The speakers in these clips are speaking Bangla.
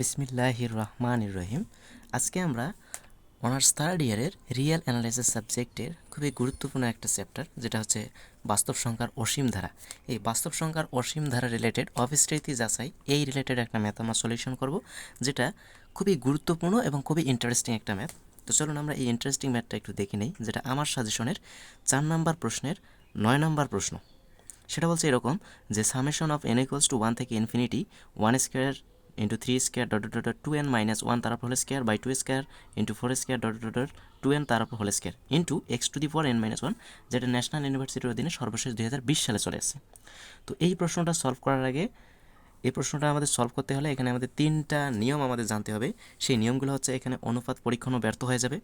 বিসমিল্লাহির রহমান রহিম আজকে আমরা অনার্স থার্ড ইয়ারের রিয়েল অ্যানালাইসিস সাবজেক্টের খুবই গুরুত্বপূর্ণ একটা চ্যাপ্টার যেটা হচ্ছে বাস্তব সংখ্যার অসীম ধারা। এই বাস্তব সংখ্যার অসীম ধারা রিলেটেড অবিস্মৃতি যাচাই, এই রিলেটেড একটা ম্যাথ আমরা সলিউশন করব, যেটা খুবই গুরুত্বপূর্ণ এবং খুবই ইন্টারেস্টিং একটা ম্যাথ তো চলুন আমরা এই ইন্টারেস্টিং ম্যাথটা একটু দেখে নিই, যেটা আমার সাজেশনের চার নাম্বার প্রশ্নের নয় নাম্বার প্রশ্ন। সেটা বলছে এরকম, যে summation of n equals to one থেকে infinity one square into three square dot dot dot two n minus one তার whole square by two square into four square dot dot dot two n তার whole square into x to the four n minus one যেটা ন্যাশনাল ইউনিভার্সিটির অধীনে সর্বশেষ দুই হাজার বিশ সালে চলে আসছে। তো এই প্রশ্নটা সলভ করার আগে, এই প্রশ্নটা আমাদের সলভ করতে হলে এখানে আমাদের তিনটা নিয়ম আমাদের জানতে হবে। সেই নিয়মগুলো হচ্ছে এখানে অনুপাত পরীক্ষণও ব্যর্থ হয়ে যাবে।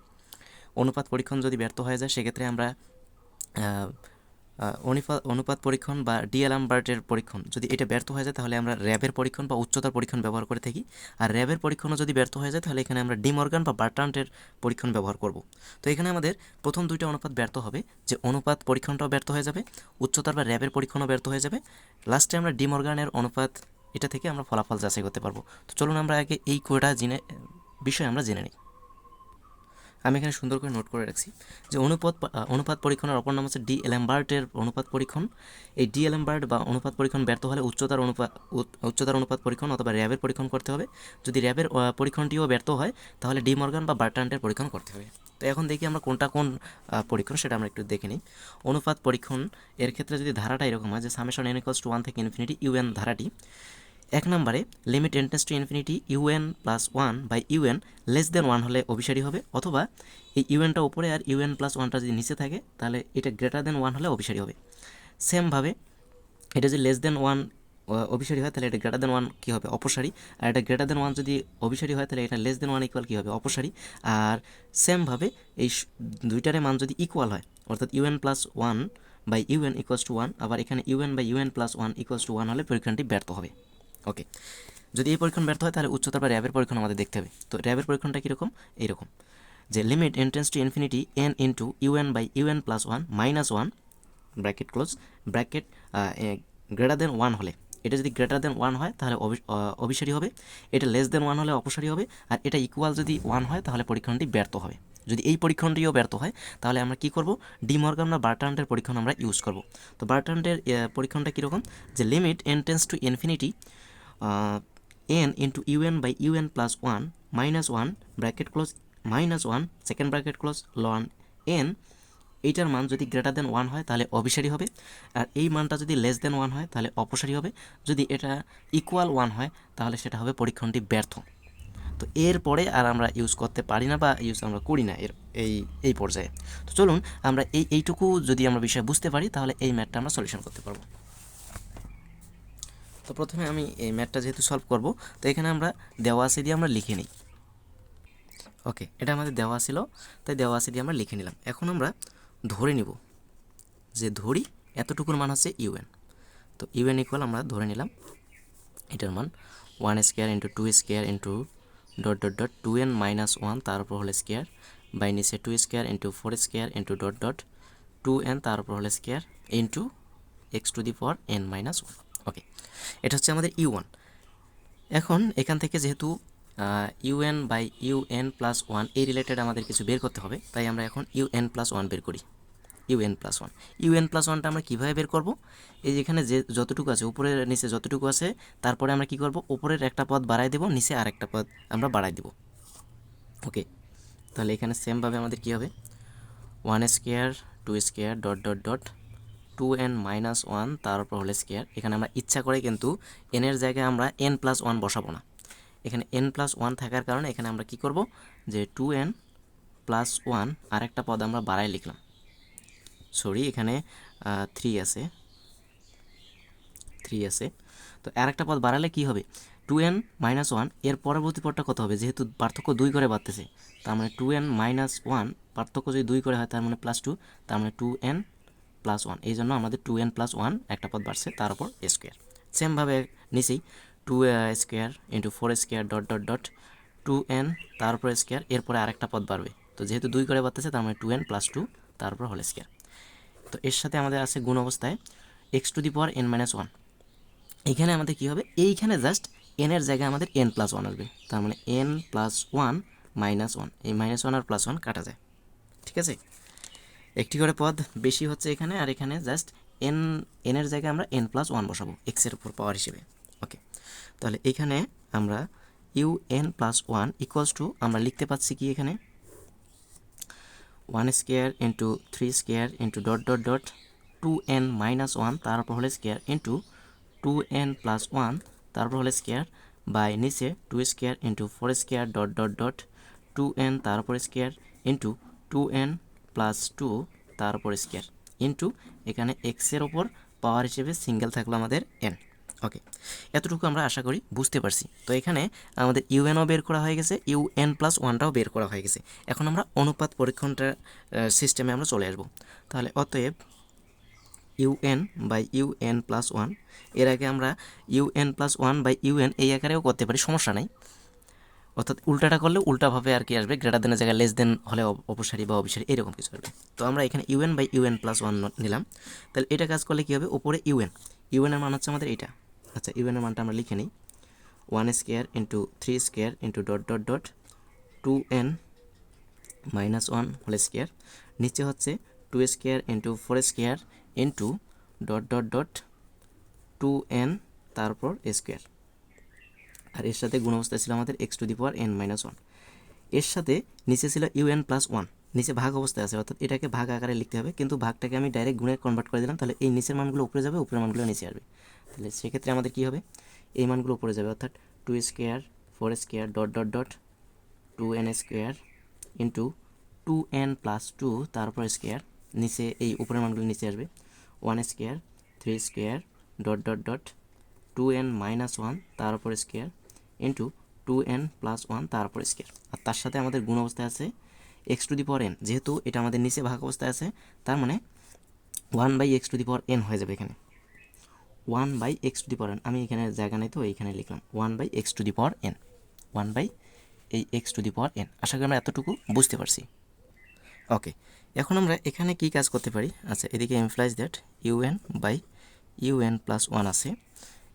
অনুপাত পরীক্ষণ যদি ব্যর্থ হয়ে যায়, সেক্ষেত্রে আমরা অনুপাত পরীক্ষণ বা ডিএলামবার্টের পরীক্ষণ। যদি এটা ব্যর্থ হয়ে যায়, তাহলে আমরা র্যাবের পরীক্ষণ বা উচ্চতার পরীক্ষণ ব্যবহার করে থাকি। আর র্যাবের পরীক্ষণও যদি ব্যর্থ হয়ে যায়, তাহলে এখানে আমরা ডিমর্গান বা বার্ট্রান্টের পরীক্ষণ ব্যবহার করব। তো এখানে আমাদের প্রথম দুইটা অনুপাত ব্যর্থ হবে, যে অনুপাত পরীক্ষণটাও ব্যর্থ হয়ে যাবে, উচ্চতার বা র্যাবের পরীক্ষণও ব্যর্থ হয়ে যাবে। লাস্টে আমরা ডিমর্গানের অনুপাত, এটা থেকে আমরা ফলাফল যাচাই করতে পারব। তো চলুন আমরা আগে এই কোটা জেনে বিষয় আমরা জেনে নিই। আমি এখানে সুন্দর করে নোট করে রাখছি যে অনুপাত অনুপাত পরীক্ষণের অপর নাম হচ্ছে ডি এলাম্বার্টের অনুপাত পরীক্ষণ। এই ডি এলাম্বার্ট বা অনুপাত পরীক্ষণ ব্যর্থ হলে উচ্চতার অনুপাত উচ্চতার অনুপাত পরীক্ষণ অথবা র্যাবের পরীক্ষণ করতে হবে। যদি র্যাবের পরীক্ষণটিও ব্যর্থ হয়, তাহলে ডি মর্গান বা বার্টান্টের পরীক্ষণ করতে হবে। তো এখন দেখি আমরা কোনটা কোন পরীক্ষণ, সেটা আমরা একটু দেখে নিই। অনুপাত পরীক্ষণ এর ক্ষেত্রে যদি ধারাটা এরকম হয় যে summation n equals to one থেকে ইনফিনিটি ইউএন ধারাটি এক নম্বরে limit n tends to infinity u n plus one by u n less than one হলে অভিসারী হবে, অথবা এই ইউএনটা উপরে আর ইউএন প্লাস ওয়ানটা যদি নিচে থাকে, তাহলে এটা গ্রেটার দেন ওয়ান হলে অভিসারী হবে। সেমভাবে এটা যদি লেস দেন ওয়ান অভিসারী হয়, তাহলে এটা গ্রেটার দেন ওয়ান কী হবে? অপসারী। আর এটা গ্রেটার দেন ওয়ান যদি অভিসারী হয়, তাহলে এটা লেস দেন ওয়ান ইকুয়াল কী হবে? অপসারী। আর সেমভাবে এই দুইটারে মান যদি ইকুয়াল হয়, অর্থাৎ u n plus one by u n equals to one আবার এখানে u n by u n plus one equals to one হলে পরীক্ষণটি ব্যর্থ হবে। ওকে যদি এই পরীক্ষণ ব্যর্থ হয় তাহলে উচ্চতার বা র্যাবের পরীক্ষণ আমাদের দেখতে হবে। তো র্যাবের পরীক্ষণটা কীরকম? এইরকম। যে limit n tends to infinity n into u n by u n plus one minus one bracket close bracket greater than one হলে। এটা যদি গ্রেটার দেন ওয়ান হয় তাহলে অবি- আহ, অভিসারী হবে। এটা লেস দেন ওয়ান হলে অপসারী হবে। আর এটা ইকুয়াল যদি ওয়ান হয় তাহলে পরীক্ষণটি ব্যর্থ হবে। যদি এই পরীক্ষণটিও ব্যর্থ হয় তাহলে আমরা কি করব? ডিমর্গান বা বার্ট্রান্ডের পরীক্ষণ আমরা ইউজ করব। তো বার্ট্রান্ডের পরীক্ষণটা কীরকম? যে limit n tends to infinity n into u n by u n plus one minus one bracket close minus one second bracket close loan n এইটার মান যদি গ্রেটার দেন ওয়ান হয়, তাহলে অভিসারী হবে। আর এই মানটা যদি লেস দেন ওয়ান হয়, তাহলে অপসারী হবে। যদি এটা ইকুয়াল ওয়ান হয়, তাহলে সেটা হবে পরীক্ষণটি ব্যর্থ। তো এরপরে আর আমরা ইউজ করতে পারি না বা ইউজ আমরা করি না এর এই এই পর্যায়ে। তো চলুন, আমরা এই এইটুকু যদি আমরা বিষয় বুঝতে পারি, তাহলে এই ম্যাথটা আমরা সলিউশন করতে পারব। তো প্রথমে আমি এই ম্যাথটা যেহেতু সলভ করব, তো এখানে আমরা দেওয়া আছে দিয়ে আমরা লিখে নিই। ওকে, এটা আমাদের দেওয়া ছিল, তাই দেওয়া আছে দিয়ে আমরা লিখে নিলাম। এখন আমরা ধরে নিব যে ধরি এতটুকুর মান হচ্ছে ইউএন তো ইউএন ইকুয়াল আমরা ধরে নিলাম, এটার মান one square into two square into dot dot dot two n minus one তার উপর হলে স্কোয়ার বাই নিচে two square into four square into dot dot two n তার উপর হলে square into x to the power n minus one okay এটা হচ্ছে আমাদের ইউ ওয়ান এখন এখান থেকে যেহেতু u n by u n plus one এই রিলেটেড আমাদের কিছু বের করতে হবে, তাই আমরা এখন ইউএন প্লাস ওয়ান বের করি। U n plus one u n plus ওয়ানটা আমরা কীভাবে বের করব? এই যেখানে যে যতটুকু আছে উপরের নিচে যতটুকু আছে, তারপরে আমরা কি করব? উপরের একটা পদ বাড়াই দেবো, নিচে আরেকটা পদ আমরা বাড়াই দেবো। ওকে তাহলে এখানে সেমভাবে আমাদের কী হবে? One square two square dot dot dot two n minus one তার উপর হলে স্কোয়ার এখানে আমরা ইচ্ছা করে কিন্তু এনের জায়গায় আমরা এন প্লাস ওয়ান বসাবো না। এখানে এন প্লাস ওয়ান থাকার কারণে এখানে আমরা কি করব? যে টু এন প্লাস ওয়ান আরেকটা পদ আমরা বাড়াই লিখলাম। সরি এখানে থ্রি আছে। থ্রি আছে। তো আরেকটা পদ বাড়ালে কি হবে? টু এন মাইনাস ওয়ানের পরবর্তী পদটা কত হবে? যেহেতু পার্থক্য দুই করে বাড়তেছে। তার মানে টু এন মাইনাস ওয়ান পার্থক্য যদি দুই করে হয়, তার মানে প্লাস টু তার মানে টু এন প্লাস ওয়ান। এই জন্য আমাদের টু এন প্লাস ওয়ান একটা পদ বাড়ছে, তার উপর স্কোয়ার সেমভাবে নিচেই two square into four square dot dot dot two n তার উপর স্কোয়ার এরপরে আরেকটা পদ বাড়বে। তো যেহেতু দুই করে বাড়তেছে, তার মানে টু এন প্লাস টু তার উপর হোল স্কোয়ার তো এর সাথে আমাদের আছে গুণ অবস্থায় x to the power n minus one এইখানে আমাদের কী হবে? এইখানে জাস্ট এনের জায়গায় আমাদের এন প্লাস ওয়ান আসবে। তার মানে n plus one minus one এই মাইনাস ওয়ান আর প্লাস ওয়ান কাটা যায়। ঠিক আছে? একটি করে পদ, বেশি হচ্ছে এখানে, আর এখানে জাস্ট এন এনের জায়গায় আমরা এন প্লাস ওয়ান বসাবো এক্সের উপর পাওয়ার হিসেবে। ওকে তাহলে এখানে আমরা u n plus one equals to আমরা লিখতে পাচ্ছি কি এখানে? One square into three square into dot dot dot two n minus one তারপর হলে square into two n plus one তারপর হলে স্কোয়ার বাই নিচে two square into four square dot dot dot two n তারপর square into two n plus two তারপর স্কোয়ার ইন্টু এখানে এক্সের ওপর পাওয়ার হিসেবে সিঙ্গেল থাকল আমাদের এন ওকে এতটুকু আমরা আশা করি বুঝতে পারছি। তো এখানে আমাদের ইউএনও বের করা হয়ে গেছে ইউএন প্লাস ওয়ানটাও বের করা হয়ে গেছে। এখন আমরা অনুপাত পরীক্ষণটা সিস্টেমে আমরা চলে আসব। তাহলে অতএব ইউএন বাই ইউএন প্লাস ওয়ানের আগে আমরা u n plus one by u n এই আকারেও করতে পারি, সমস্যা নাই। অর্থাৎ উল্টাটা করলে উল্টাভাবে আর কি আসবে গ্রেটার দেনের জায়গায় লেস দেন হলে অপ- অপসারী বা অবিসারী এরকম কিছু আসবে তো আমরা এখানে u n by u n plus one নিলাম। তাহলে এটা কাজ করলে কী হবে? উপরে ইউএন ইউএনের মান হচ্ছে আমাদের এটা। আচ্ছা ইউএনের মানটা আমরা লিখে নিই। One square into three square into dot dot dot two n minus one whole square নিচে হচ্ছে two square into four square into dot dot dot two n তারপর স্কোয়ার আর এর সাথে গুণ অবস্থায় ছিল আমাদের x to the power n minus ওয়ানের সাথে নিচে ছিল ইউএন প্লাস ওয়ান নিচে ভাগ অবস্থায় আছে, অর্থাৎ এটাকে ভাগ আকারে লিখতে হবে, কিন্তু ভাগটাকে আমি ডাইরেক্ট গুণে কনভার্ট করে দিলাম, তাহলে এই নিচের মানগুলো উপরে যাবে, উপরের মানগুলো নিচে আসবে। তাহলে সেক্ষেত্রে আমাদের কী হবে? এই মানগুলো উপরে যাবে, অর্থাৎ two square four square dot dot dot two n square into two n plus two তারপর স্কোয়ার নিচে এই উপরের মানগুলো নিচে আসবে। One square three square dot dot dot two n minus one তার উপর square into two n plus one তার উপর স্কোয়ার আর তার সাথে আমাদের গুণ অবস্থায় আছে x to the power n যেহেতু এটা আমাদের নিচে ভাগ অবস্থায় আছে, তার মানে one by x to the power n হয়ে যাবে এখানে। One by x to the power n আমি এখানে জায়গা নেই তো, এইখানে লিখলাম। One by x to the power n one by এই x to the power n আশা করি আমরা এতটুকু বুঝতে পারছি। ওকে, এখন আমরা এখানে কি কাজ করতে পারি? আচ্ছা এদিকে implies that u n by u n plus one আছে।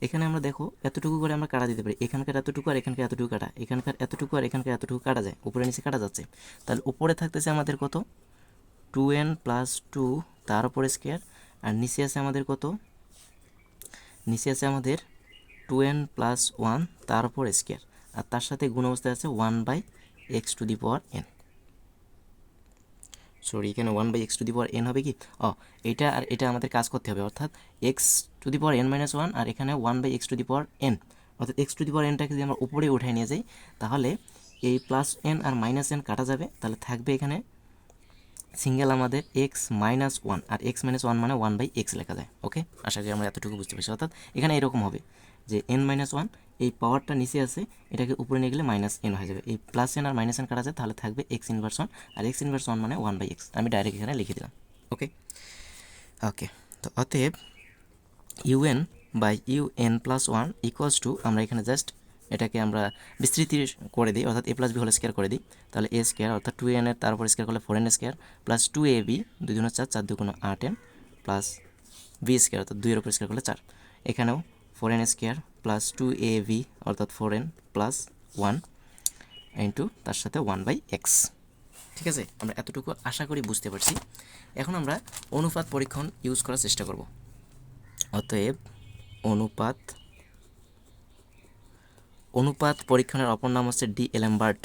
এখানে আমরা দেখো এতটুকু করে আমরা কাটা দিতে পারি। এখানকার এতটুকু আর এখানকার এতটুকু কাটা। এখানকার এতটুকু আর এখানকার এতটুকু কাটা যায়। উপরে নিচে কাটা যাচ্ছে। তাহলে উপরে থাকতেছে আমাদের কত? টু এন প্লাস টু তার উপরে স্কোয়ার আর নিচে আছে আমাদের কত? নিচে আছে আমাদের টু এন প্লাস ওয়ান তার উপর স্কোয়ার আর তার সাথে গুণ অবস্থায় আছে one by x to the power n sorry এখানে one by x to the power n হবে কি? ও এটা আর এটা আমাদের কাজ করতে হবে, অর্থাৎ x to the power n minus one আর এখানে one by x to the power n অর্থাৎ এক্স টু দি পাওয়ার এনটাকে যদি আমরা উপরে উঠাই নিয়ে যাই, তাহলে এই প্লাস এন আর মাইনাস এন কাটা যাবে। তাহলে থাকবে এখানে সিঙ্গেল আমাদের এক্স মাইনাস ওয়ান আর এক্স মাইনাস ওয়ান মানে ওয়ান বাই এক্স লেখা যায় ওকে আশা করি আমরা এতটুকু বুঝতে পারছি, অর্থাৎ এখানে এরকম হবে। যে এন মাইনাস ওয়ান এই পাওয়ারটা নিচে আছে, এটাকে উপরে নিয়ে গেলে মাইনাস এন হয়ে যাবে। এই প্লাস এন আর মাইনাস এন কাটা যায় তাহলে থাকবে এক্স ইনভার্স ওয়ান আর এক্স ইনভার্স ওয়ান মানে ওয়ান বাই এক্স আমি ডাইরেক্ট এখানে লিখে দিলাম ওকে ওকে তো অতএব u n by u n plus one equals to আমরা এখানে জাস্ট এটাকে আমরা বিস্তৃতি করে দিই, অর্থাৎ এ প্লাস বি হলে স্কোয়ার করে দিই। তাহলে এ স্কোয়ার অর্থাৎ টু এন এর তার উপর স্কোয়ার করলে four n square plus two a b দুই দুগুণ চার চার দুগুণ আট এন প্লাস বি স্কোয়ার অর্থাৎ দুইয়ের উপর স্কোয়ার করলে চার। এখানেও four n square plus two a b, অর্থাৎ four n plus one into তার সাথে ওয়ান বাই এক্স। ঠিক আছে? আমরা এতটুকু আশা করি বুঝতে পারছি। এখন আমরা অনুপাত পরীক্ষণ ইউজ করার চেষ্টা করব। অতএব অনুপাত অনুপাত পরীক্ষণের অপর নাম হচ্ছে ডি এলাম্বার্ট।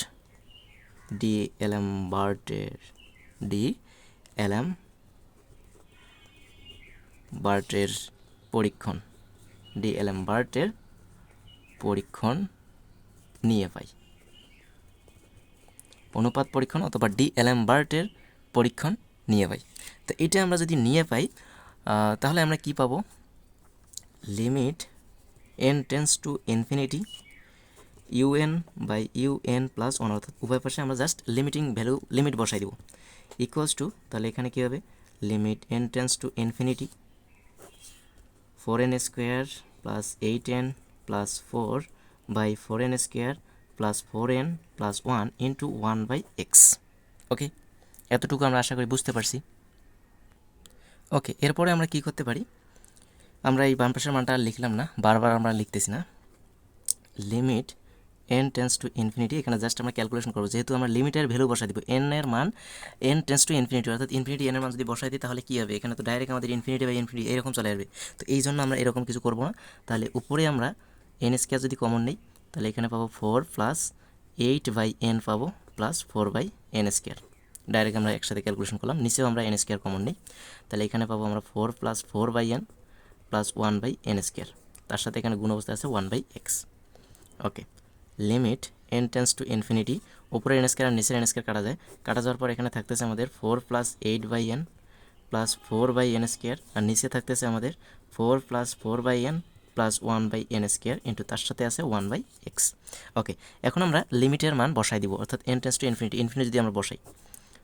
ডি এলাম্বার্টের, ডি এলাম বার্টের পরীক্ষণ। ডি এলাম বার্টের পরীক্ষণ নিয়ে পাই। অনুপাত পরীক্ষণ অথবা ডি এলাম বার্টের পরীক্ষণ নিয়ে পাই। তো এটা আমরা যদি নিয়ে পাই তাহলে আমরা কি পাবো? Limit n tends to infinity u n by u n plus one অর্থাৎ উভয় পাশে আমরা জাস্ট লিমিটিং ভ্যালু লিমিট বসাই দেবো। ইকুয়ালস টু তাহলে এখানে কী হবে? Limit n tends to infinity four n square plus eight n plus four by four n square plus four n plus one into one by x. Okay? এতটুকু আমরা আশা করি বুঝতে পারছি। ওকে, এরপরে আমরা কি করতে পারি? আমরা এই বাম পাশের মানটা লিখলাম না। বারবার আমরা লিখতেছি না। Limit n tends to infinity এখানে জাস্ট আমরা ক্যালকুলেশন করব। যেহেতু আমরা লিমিটের ভ্যালু বসাই দিব এন এর মান এন টেন্স টু ইনফিনিটি অর্থাৎ ইনফিনিটি এন এর মান যদি বসাই দিই তাহলে কী হবে? এখানে তো ডাইরেক্ট আমাদের ইনফিনিটি বা ইনফিনিটি এরকম চলে আসবে। তো এই জন্য আমরা এরকম কিছু করব না। তাহলে উপরে আমরা এন স্কোয়ার যদি কমন নেই, তাহলে এখানে পাবো four plus eight by n পাবো plus four by n square direct আমরা একসাথে ক্যালকুলেশন করলাম, নিচেও আমরা এন স্কোয়ার কমন নেই। তাহলে এখানে পাবো আমরা four plus four by n plus one by n square তার সাথে এখানে গুণ অবস্থায় আছে one by x okay limit n tends to infinity উপরে এন স্কোয়ার আর নিচের এন স্কোয়ার কাটা যায়। কাটা যাওয়ার পর এখানে থাকতেছে আমাদের four plus eight by n plus four by n square আর নিচে থাকতেছে আমাদের four plus four by n plus one by n square into তার সাথে আছে ওয়ান বাই এক্স ওকে এখন আমরা লিমিটের মান বসাই দিব, অর্থাৎ n tends to infinity infinity যদি আমরা বসাই,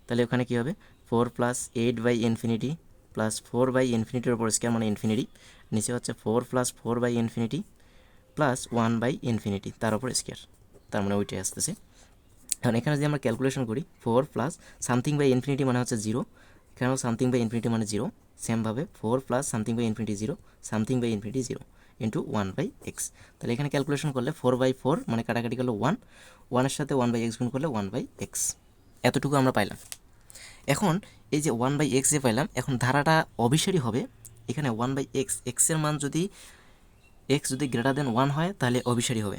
তাহলে ওখানে কী হবে? Four plus eight by infinity plus four by ইনফিনিটির উপর স্কোয়ার মানে ইনফিনিটি নিচে হচ্ছে four plus four by infinity plus one by infinity তার উপর স্কোয়ার তার মানে ওইটাই আসতেছে। এখন এখানে যদি আমরা ক্যালকুলেশন করি four plus something by infinity মানে হচ্ছে জিরো কেন সামথিং বাই ইনফিনিটি মানে জিরো সেমভাবে four plus something by infinity zero something by infinity zero into one by x তাহলে এখানে ক্যালকুলেশন করলে ফোর বাই ফোর মানে কাটাকাটি করলে ওয়ান ওয়ানের সাথে ওয়ান বাই এক্স গুণ করলে ওয়ান বাই এক্স এতটুকু আমরা পাইলাম। এখন এই যে ওয়ান বাই এক্স যে পাইলাম, এখন ধারাটা অবিসারী হবে। এখানে ওয়ান বাই এক্স এক্সের মান যদি এক্স যদি গ্রেটার দেন ওয়ান হয়, তাহলে অভিসারী হবে।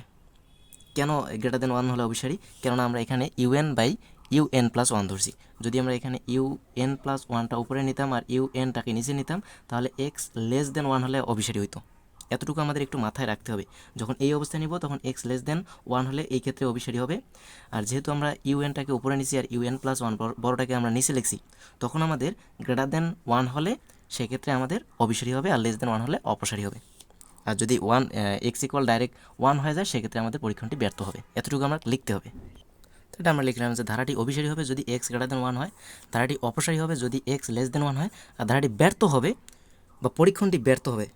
কেন গ্রেটার দেন ওয়ান হলে অভিসারী? কেননা আমরা এখানে u n by u n plus one ধরছি। যদি আমরা এখানে ইউ এন প্লাস ওয়ানটা উপরে নিতাম আর ইউ এনটাকে নিচে নিতাম, তাহলে এক্স লেস দেন ওয়ান হলে অভিসারী হইতো। এতটুকু আমাদের একটু মাথায় রাখতে হবে। যখন এই অবস্থায় নিব, তখন এক্স লেস দেন ওয়ান হলে এই ক্ষেত্রে অভিসারী হবে। আর যেহেতু আমরা ইউএনটাকে উপরে নিছি আর ইউএন প্লাস ওয়ান বড়টাকে আমরা নিচে লিখছি, তখন আমাদের গ্রেটার দেন ওয়ান হলে সেক্ষেত্রে আমাদের অভিসারী হবে আর লেস দেন ওয়ান হলে অপসারী হবে। আর যদি one x equal direct one হয়ে যায়, সেক্ষেত্রে আমাদের পরীক্ষণটি ব্যর্থ হবে। এতটুকু আমরা লিখতে হবে। এটা আমরা লিখলাম যে ধারাটি অভিসারী হবে যদি এক্স গ্রেটার দেন ওয়ান হয়, ধারাটি অপসারী হবে যদি এক্স লেস দেন ওয়ান হয়, আর ধারাটি ব্যর্থ হবে বা পরীক্ষণটি ব্যর্থ হবে,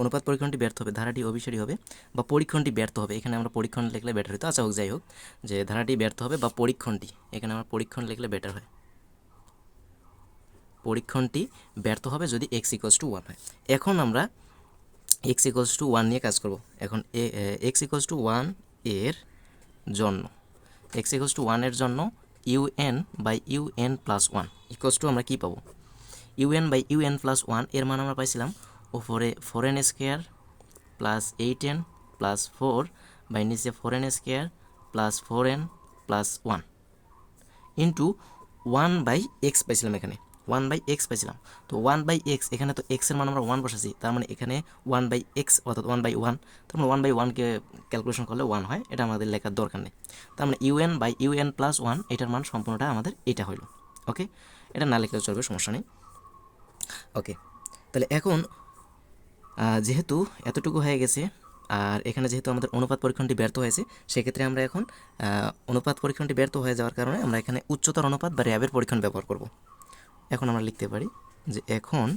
অনুপাত পরীক্ষণটি ব্যর্থ হবে, ধারাটি অভিসারী হবে বা পরীক্ষণটি ব্যর্থ হবে। এখানে আমরা পরীক্ষণ লিখলে বেটার হতো আচ্ছা হোক, যাই হোক, যে ধারাটি ব্যর্থ হবে বা পরীক্ষণটি, এখানে আমরা পরীক্ষণ লিখলে বেটার হয়। পরীক্ষণটি ব্যর্থ হবে যদি এক্স ইকোয়াস টু ওয়ান হয়। এখন আমরা এক্স ইকোয়াস টু ওয়ান নিয়ে কাজ করব। এখন এক্স ইকোয়াস টু ওয়ানের জন্য এক্স ইকোয়াস টু ওয়ানের জন্য u n by u n plus one equals to আমরা কী পাবো? ইউএন বাই ইউএন প্লাস ওয়ানের মান আমরা পাইছিলাম উপরে four n square plus eight n plus four by নিচে four n square plus four n plus one into one by x পাইছিলাম এখানে। ওয়ান বাই এক্স পাইছিলাম। তো ওয়ান বাই এক্স এখানে তো এক্সের মান আমরা ওয়ান বসাছি তার মানে এখানে ওয়ান বাই এক্স অর্থাৎ ওয়ান বাই ওয়ান তার মানে ওয়ান বাই ওয়ানকে ক্যালকুলেশন করলে ওয়ান হয়, এটা আমাদের লেখার দরকার নেই। তার মানে u n by u n plus one এটার মান সম্পূর্ণটা আমাদের এটা হলো ওকে এটা না লিখলেও চলবে, সমস্যা নেই। ওকে তাহলে এখন যেহেতু এতটুকু হয়ে গেছে, আর এখানে যেহেতু আমাদের অনুপাত পরীক্ষণটি ব্যর্থ হয়েছে, সেক্ষেত্রে আমরা এখন অনুপাত পরীক্ষণটি ব্যর্থ হয়ে যাওয়ার কারণে আমরা এখানে উচ্চতর অনুপাত বা র্যাবের পরীক্ষণ ব্যবহার করব। এখন আমরা লিখতে পারি যে এখন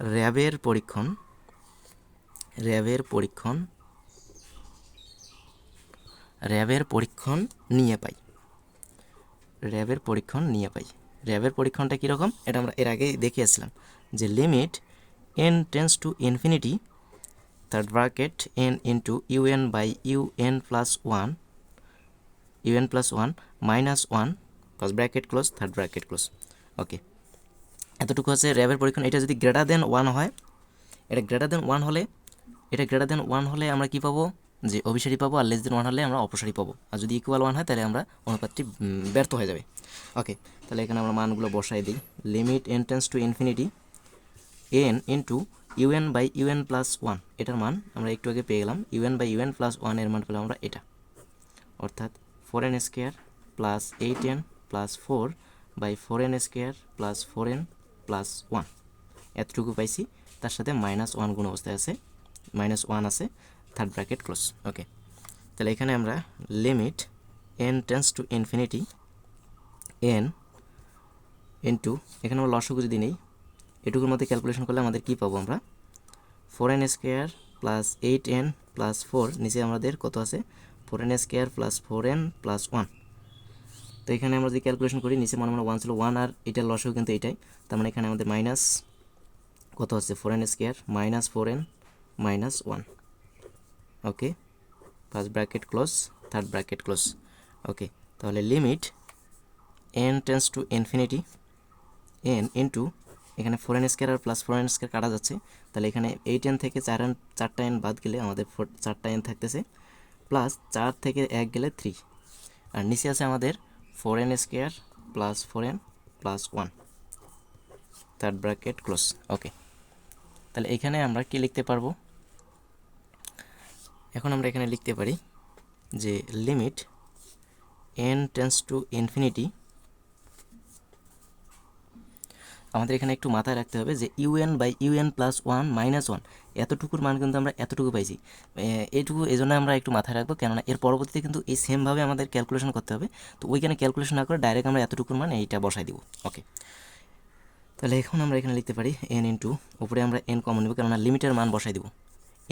র্যাবের পরীক্ষণ র্যাবের পরীক্ষণ র্যাবের পরীক্ষণ নিয়ে পাই। র্যাবের পরীক্ষণ নিয়ে পাই। র্যাবের পরীক্ষণটা কীরকম এটা আমরা এর আগেই দেখিয়েছিলাম যে limit n tends to infinity third bracket n into un by un plus 1 un plus 1 minus 1 first bracket close third bracket close. Okay এতটুকু আছে র্যাবের পরীক্ষণ। এটা যদি গ্রেটার দেন ওয়ান হয়, এটা গ্রেটার দেন ওয়ান হলে, এটা গ্রেটার দেন ওয়ান হলে আমরা কী পাবো? যে অভিসারী পাবো আর লেস দেন ওয়ান হলে আমরা অপসারী পাবো। আর যদি ইকুয়াল ওয়ান হয়, তাহলে আমরা অনুপাতটি ব্যর্থ হয়ে যাবে। ওকে তাহলে এখানে আমরা মানগুলো বসাই দিই। Limit n tends to infinity n into u n by u n plus one এটার মান আমরা একটু আগে পেয়ে গেলাম। ইউএন বাই ইউএন প্লাস ওয়ানের মান পেলাম আমরা এটা। অর্থাৎ four n square plus eight n plus four by four n square plus four n plus one এতটুকু পাইছি। তার সাথে মাইনাস ওয়ান গুণ অবস্থায় আছে। মাইনাস ওয়ান আছে। থার্ড ব্র্যাকেট ক্লোজ ওকে তাহলে এখানে আমরা limit n tends to infinity n into এখানে আমরা লসগু যদি নেই, এটুকুর মধ্যে ক্যালকুলেশন করলে আমাদের কী পাবো আমরা? Four n square plus eight n plus four নিচে আমাদের কত আছে? Four n square plus four n plus one তো এখানে আমরা যদি ক্যালকুলেশন করি, নিচে মনে মনে ওয়ান ছিল ওয়ান আর এটার লসও কিন্তু এটাই। তার মানে এখানে আমাদের মাইনাস কত হচ্ছে? Four n square minus four n minus one okay first bracket close third bracket close okay তাহলে limit n tends to infinity n into এখানে ফোর এন স্কোয়ার আর প্লাস ফোর এন স্কোয়ার কাটা যাচ্ছে। তাহলে এখানে এইট এন থেকে চার এন চারটা এন বাদ গেলে আমাদের ফোর চারটা এন থাকতেছে। প্লাস চার থেকে এক গেলে থ্রি আর নিচে আছে আমাদের four n square plus four n plus one third bracket close okay তাহলে এখানে আমরা কি লিখতে পারব? এখন আমরা এখানে লিখতে পারি যে limit n tends to infinity আমাদের এখানে একটু মাথায় রাখতে হবে যে u n by u n plus one minus one এতটুকুর মান কিন্তু আমরা এতটুকু পাইছি। এইটুকু এই জন্য আমরা একটু মাথায় রাখব, কেননা এর পরবর্তীতে কিন্তু এই সেমভাবে আমাদের ক্যালকুলেশন করতে হবে। তো ওইখানে ক্যালকুলেশন না করে ডাইরেক্ট আমরা এতটুকুর মান এইটা বসাই দিব। ওকে তাহলে এখন আমরা এখানে লিখতে পারি এন ইন টু উপরে আমরা এন কমন নেব, কেননা লিমিটের মান বসাই দিব।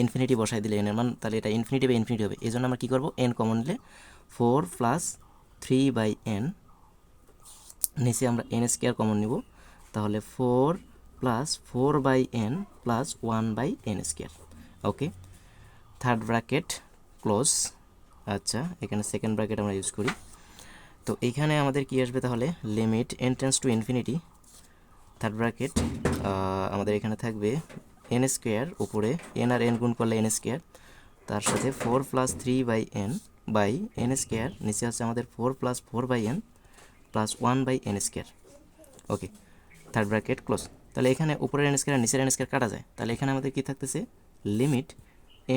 ইনফিনিটি বসাই দিলে এনের মান, তাহলে এটা ইনফিনিটি বা ইনফিনিটি হবে। এই জন্য আমরা কী করব? এন কমন নিলে four plus three by n নিচে আমরা এন স্কোয়ার কমন নিব। তাহলে four plus four by n plus one by n square okay third bracket close আচ্ছা এখানে সেকেন্ড ব্র্যাকেট আমরা ইউজ করি। তো এইখানে আমাদের কি আসবে তাহলে? Limit n tends to infinity third bracket আমাদের এখানে থাকবে এন স্কোয়ার উপরে এন আর এন গুণ করলে এন স্কোয়ার তার সাথে four plus three by n by n square নিচে আছে আমাদের four plus four by n plus one by n square okay third bracket close তাহলে এখানে উপরের এন স্কোয়ার নিচের এন স্কোয়ার কাটা যায়। তাহলে এখানে আমাদের কী থাকতেছে? Limit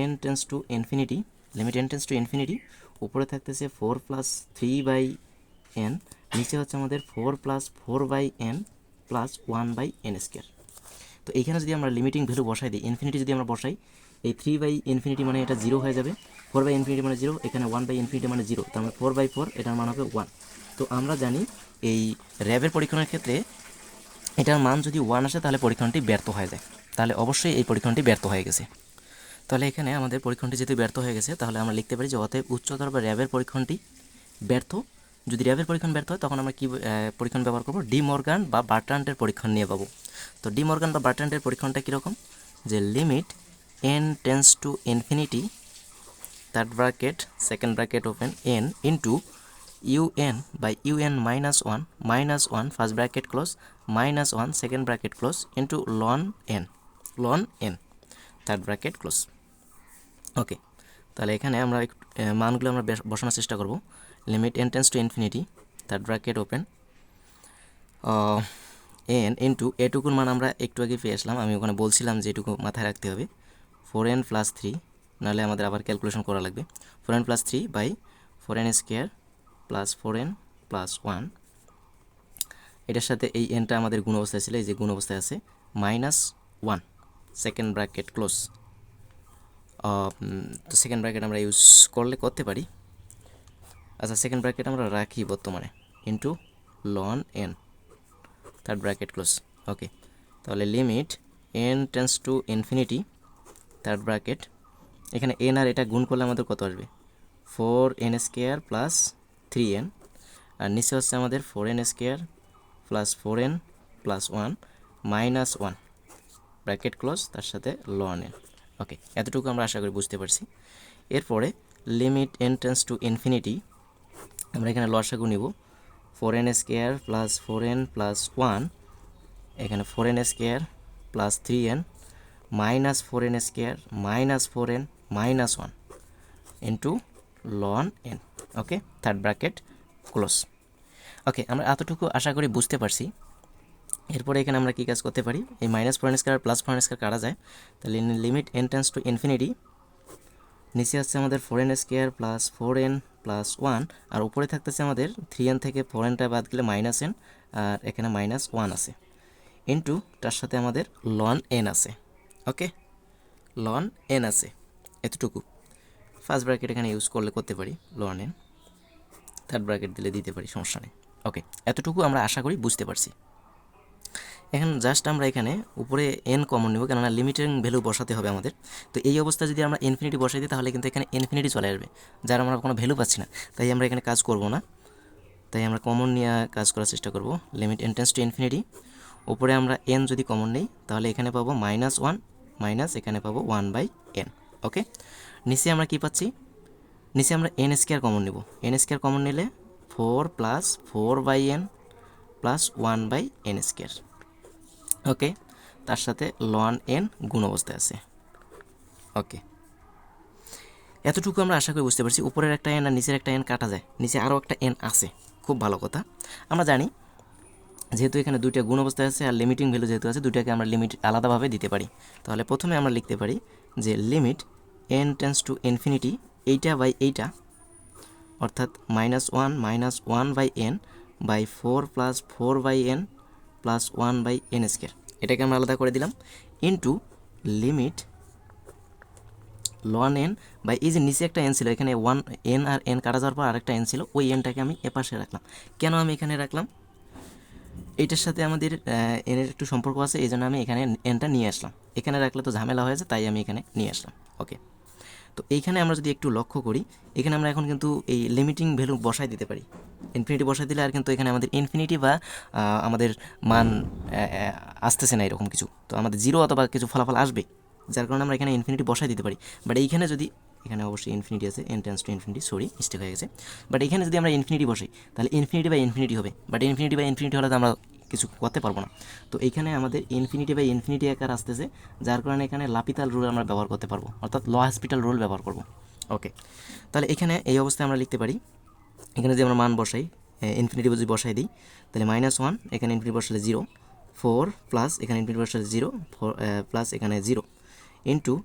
n tends to infinity limit n tends to infinity উপরে থাকতেছে four plus three by n নিচে হচ্ছে আমাদের four plus four by n plus one by n square তো এইখানে যদি আমরা লিমিটিং ভ্যালু বসাই দিই ইনফিনিটি যদি আমরা বসাই, এই থ্রি বাই ইনফিনিটি মানে এটা জিরো হয়ে যাবে। ফোর বাই ইনফিনিটি মানে জিরো এখানে ওয়ান বাই ইনফিনিটি মানে জিরো তার মানে ফোর বাই ফোর এটার মান হবে ওয়ান তো আমরা জানি এই র্যাবের পরীক্ষণের ক্ষেত্রে এটার মান যদি ওয়ান আসে, তাহলে পরীক্ষণটি ব্যর্থ হয়ে যায়। তাহলে অবশ্যই এই পরীক্ষণটি ব্যর্থ হয়ে গেছে। তাহলে এখানে আমাদের পরীক্ষণটি যদি ব্যর্থ হয়ে গেছে, তাহলে আমরা লিখতে পারি যে অতএব উচ্চতর বা র্যাবের পরীক্ষণটি ব্যর্থ। যদি র্যাবের পরীক্ষণ ব্যর্থ হয়, তখন আমরা কী পরীক্ষণ ব্যবহার করব? ডি মর্গান বা বার্ট্রান্ডের পরীক্ষণ নিয়ে পাবো। তো ডি মর্গান বা বার্ট্রান্ডের পরীক্ষণটা কীরকম? যে limit n tends to infinity third bracket second bracket open n into u n by u n minus one minus one first bracket close minus one second bracket close into ln n ln n third bracket close okay তাহলে এখানে আমরা মানগুলো আমরা বসানোর চেষ্টা করব। Limit n tends to infinity third bracket open n into এটুকুর মান আমরা একটু আগে পেয়ে আসলাম। আমি ওখানে বলছিলাম যে এটুকু মাথায় রাখতে হবে। ফোর এন প্লাস থ্রি নাহলে আমাদের আবার ক্যালকুলেশন করা লাগবে। Four n plus three by four n square plus four n plus one এটার সাথে এই এনটা আমাদের গুণ অবস্থায় ছিল, এই যে গুণ অবস্থায় আছে minus one second bracket close তো সেকেন্ড ব্র্যাকেট আমরা ইউজ করলে করতে পারি। আচ্ছা সেকেন্ড ব্র্যাকেট আমরা রাখি বর্তমানে। Into ln n third bracket close okay তাহলে limit n tends to infinity third bracket এখানে এন আর এটা গুণ করলে আমাদের কত আসবে? Four n square plus three n আর নিচে হচ্ছে আমাদের four n square plus four n plus one minus one bracket close তার সাথে লন এন ওকে এতটুকু আমরা আশা করি বুঝতে পারছি। এরপরে লিমিট এন্ট্রেন্স টু ইনফিনিটি আমরা এখানে লসাগু নিব। Four n square plus four n plus one এখানে four n square plus three n minus four n square minus four n minus one into ln n, okay? Third bracket, close. Okay, আমরা এতটুকু আশা করি বুঝতে পারছি। এরপরে এখানে আমরা কী কাজ করতে পারি? এই মাইনাস ফোর আর প্লাস ফোর কাটা যায়। তাহলে লিমিট এন্ট্রেন্স টু ইনফিনিটি নিচে আসছে আমাদের four n square plus four n plus one আর উপরে থাকতেছে আমাদের থ্রি এন থেকে ফোর এনটা বাদ গেলে মাইনাস এন আর এখানে মাইনাস ওয়ান আছে। ইন্টু তার সাথে আমাদের লন এন আছে। ওকে? লন এন আছে। এতটুকু। ফার্স্ট ব্র্যাকেট এখানে ইউজ করলে করতে পারি লন এন থার্ড ব্র্যাকেট দিলে দিতে পারি, সমস্যা নেই। ওকে এতটুকু আমরা আশা করি বুঝতে পারছি। এখন জাস্ট আমরা এখানে উপরে এন কমন নেব, কেননা লিমিটিং ভ্যালু বসাতে হবে আমাদের। তো এই অবস্থা যদি আমরা ইনফিনিটি বসাই দিই, তাহলে কিন্তু এখানে ইনফিনিটি চলে আসবে। যার আমরা কোনো ভ্যালু পাচ্ছি না। তাই আমরা এখানে কাজ করব না। তাই আমরা কমন নিয়ে কাজ করার চেষ্টা করব। লিমিট এন্ট্রেন্স টু ইনফিনিটি উপরে আমরা এন যদি কমন নেই, তাহলে এখানে পাবো মাইনাস ওয়ান মাইনাস এখানে পাবো ওয়ান বাই এন ওকে নিচে আমরা কি পাচ্ছি? নিচে আমরা এন স্কোয়ার কমন নেব। এন স্কোয়ার কমন নিলে four plus four by n plus one by n square okay তার সাথে লন এন গুণ অবস্থায় আছে। ওকে এতটুকু আমরা আশা করি বুঝতে পারছি। উপরের একটা এন আর নিচের একটা এন কাটা যায়। নিচে আরও একটা এন আছে। খুব ভালো কথা। আমরা জানি, যেহেতু এখানে দুইটা গুণ অবস্থায় আছে আর লিমিটিং ভ্যালু যেহেতু আছে, দুইটাকে আমরা লিমিট আলাদাভাবে দিতে পারি। তাহলে প্রথমে আমরা লিখতে পারি যে limit n tends to infinity এইটা বাই এইটা, অর্থাৎ minus one minus one by n by four plus four by n plus one by n square এটাকে আমরা আলাদা করে দিলাম into limit ln n by এই যে নিচে একটা এন ছিল, এখানে ওয়ান এন আর এন কাটা যাওয়ার পর আরেকটা এন ছিল, ওই এনটাকে আমি এপাশে রাখলাম। কেন আমি এখানে রাখলাম? এইটার সাথে আমাদের এনের একটু সম্পর্ক আছে, এই জন্য আমি এখানে এনটা নিয়ে আসলাম। এখানে রাখলে তো ঝামেলা হয়ে যায়, তাই আমি এখানে নিয়ে আসলাম। ওকে তো এইখানে আমরা যদি একটু লক্ষ্য করি, এখানে আমরা এখন কিন্তু এই লিমিটিং ভ্যালু বসাই দিতে পারি। ইনফিনিটি বসাই দিলে আর কিন্তু এখানে আমাদের ইনফিনিটি বা আমাদের মান আসতেছে না এরকম কিছু। তো আমাদের জিরো অথবা কিছু ফলাফল আসবে, যার কারণে আমরা এখানে ইনফিনিটি বসাই দিতে পারি। বাট এইখানে যদি, এখানে অবশ্যই ইনফিনিটি আছে n tends to infinity sorry mistake হয়ে গেছে। বাট এখানে যদি আমরা ইনফিনিটি বসাই, তাহলে ইনফিনিটি বাই ইনফিনিটি হবে। বাট ইনফিনিটি বা ইনফিনিটি হলে তো আমরা কিছু করতে পারব না। তো এইখানে আমাদের ইনফিনিটি বাই ইনফিনিটি আকার আসতেছে, যার কারণে এখানে লাপিতাল রুল আমরা ব্যবহার করতে পারব, অর্থাৎ ল হসপিটাল রুল ব্যবহার করব। ওকে তাহলে এখানে এই অবস্থায় আমরা লিখতে পারি, এখানে যদি আমরা মান বসাই ইনফিনিটি যদি বসাই দিই, তাহলে মাইনাস ওয়ান এখানে ইনফিনিটি বসালে জিরো ফোর প্লাস এখানে ইনফিনিটি বসালে জিরো ফোর প্লাস এখানে zero into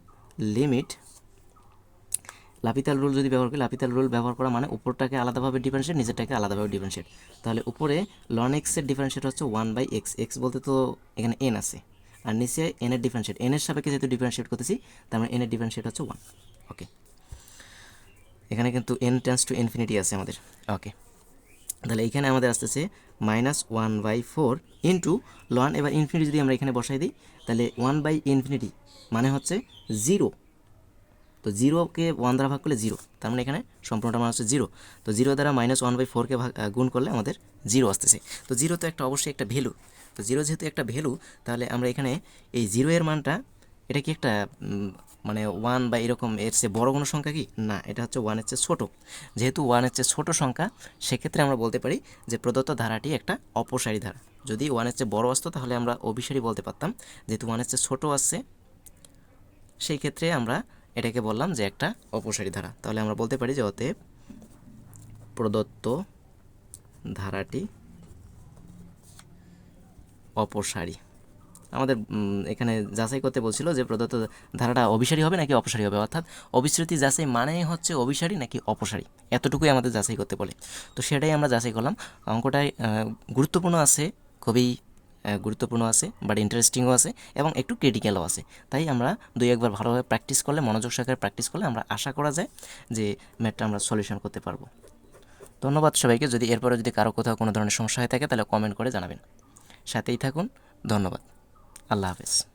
limit L'Hôpital rule যদি ব্যবহার করি লাপিতাল রুল ব্যবহার করা মানে উপরটাকে আলাদাভাবে ডিফারেন্সিয়েট নিচেরটাকে আলাদাভাবে ডিফারেন্সিয়েট তাহলে উপরে লন এক্সের ডিফারেন্সিয়েট হচ্ছে ওয়ান বাই এক্স এক্স বলতে তো এখানে এন আছে। আর নিচে এনের ডিফারেন্সিয়েট এনের সাপেক্ষে যেহেতু ডিফারেন্সিয়েট করতেছি, তার মানে এনের ডিফারেন্সিয়েট হচ্ছে ওয়ান ওকে এখানে কিন্তু এন টেন্স টু ইনফিনিটি আছে আমাদের। ওকে তাহলে এখানে আমাদের আসতেছে minus one by four into ln এবার ইনফিনিটি যদি আমরা এখানে বসাই দিই, তাহলে ওয়ান বাই ইনফিনিটি মানে হচ্ছে জিরো তো জিরোকে ওয়ান দ্বারা ভাগ করলে জিরো তার মানে এখানে সম্পূর্ণটা মানে হচ্ছে জিরো তো জিরো দ্বারা মাইনাস ওয়ান বাই ফোরকে ভাগ গুণ করলে আমাদের জিরো আসতেছে। তো জিরো তো একটা অবশ্যই একটা ভ্যালু তো জিরো যেহেতু একটা ভ্যালু তাহলে আমরা এখানে এই জিরো এর মানটা, এটা কি একটা মানে ওয়ান বা এরকম এর চেয়ে বড় কোনো সংখ্যা কি? না, এটা হচ্ছে ওয়ানের চেয়ে ছোটো। যেহেতু ওয়ানের চেয়ে ছোটো সংখ্যা, সেক্ষেত্রে আমরা বলতে পারি যে প্রদত্ত ধারাটি একটা অপসারী ধারা। যদি ওয়ানের চেয়ে বড় আসতো, তাহলে আমরা অভিসারী বলতে পারতাম, যেহেতু ওয়ানের চেয়ে ছোটো আসছে, সেই ক্ষেত্রে আমরা এটাকে বললাম যে একটা অপসারী ধারা। তাহলে আমরা বলতে পারি যে অতএব প্রদত্ত ধারাটি অপসারী। আমাদের এখানে যাচাই করতে বলছিল যে প্রদত্ত ধারাটা অভিসারী হবে নাকি অপসারী হবে? অর্থাৎ অবিশ্রুতি যাচাই মানেই হচ্ছে অভিসারী নাকি অপসারী? এতটুকুই আমাদের যাচাই করতে বলে। তো সেটাই আমরা যাচাই করলাম। অঙ্কটায় গুরুত্বপূর্ণ আছে, খুবই গুরুত্বপূর্ণ আছে বাট ইন্টারেস্টিংও আছে এবং একটু ক্রিটিক্যালও আছে। তাই আমরা দুই একবার ভালোভাবে প্র্যাকটিস করলে, মনোযোগ সহকারে প্র্যাকটিস করলে আমরা আশা করা যায় যে ম্যাটটা আমরা সলিউশন করতে পারব। ধন্যবাদ সবাইকে। যদি এরপরে যদি কারও কোথাও কোনো ধরনের সমস্যা হয়ে থাকে, তাহলে কমেন্ট করে জানাবেন। সাথেই থাকুন। ধন্যবাদ। আল্লাহ হাফেজ।